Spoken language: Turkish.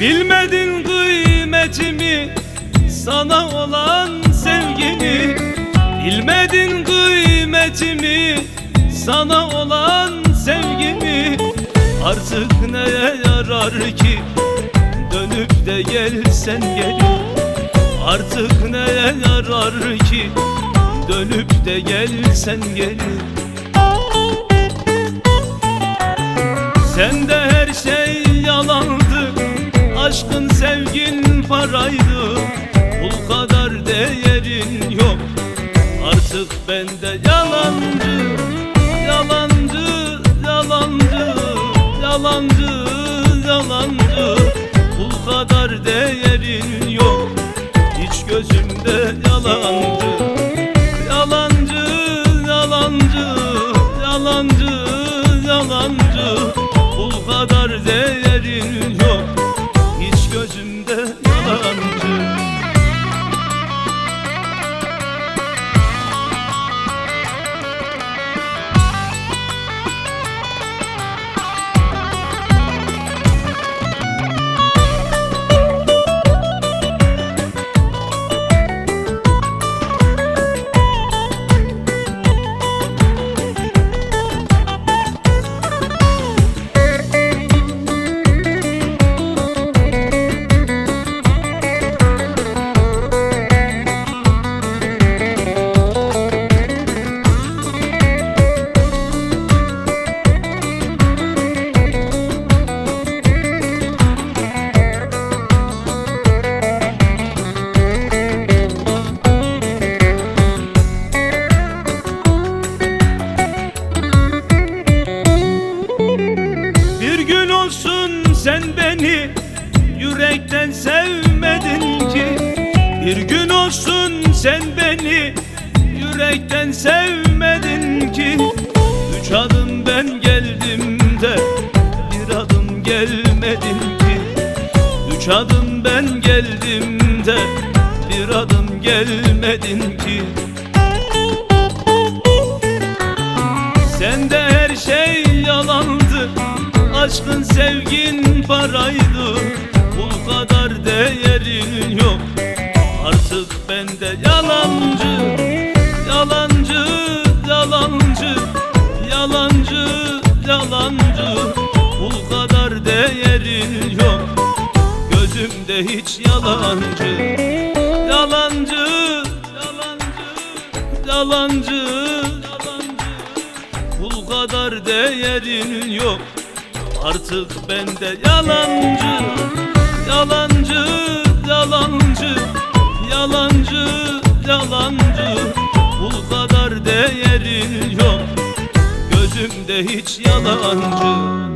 Bilmedin kıymetimi Sana olan sevgimi. Bilmedin kıymetimi Sana olan sevgimi. Artık neye yarar ki Dönüp de gelsen geri? Artık neye yarar ki Dönüp de gelsen geri? Sen de her şey Aşkın sevgin paraydı. Pul kadar değerin yok. Artık bende yalancı Yalancı, yalancı Yalancı, yalancı. Pul kadar değerin yok. Hiç gözümde yalancı Yalancı, yalancı Yalancı, yalancı beni yürekten sevmedin ki. Bir gün olsun sen beni yürekten sevmedin ki. Üç adım ben geldim de bir adım gelmedin ki. Üç adım ben geldim de bir adım gelmedin ki Aşkın sevgin paraydı. Pul kadar değerin yok. Artık bende yalancı Yalancı, yalancı Yalancı, yalancı. Pul kadar değerin yok. Gözümde hiç yalancı Yalancı, yalancı Yalancı, Pul kadar değerin yok Artık bende yalancı Yalancı, yalancı Yalancı, yalancı. Pul kadar değerin yok Gözümde hiç yalancı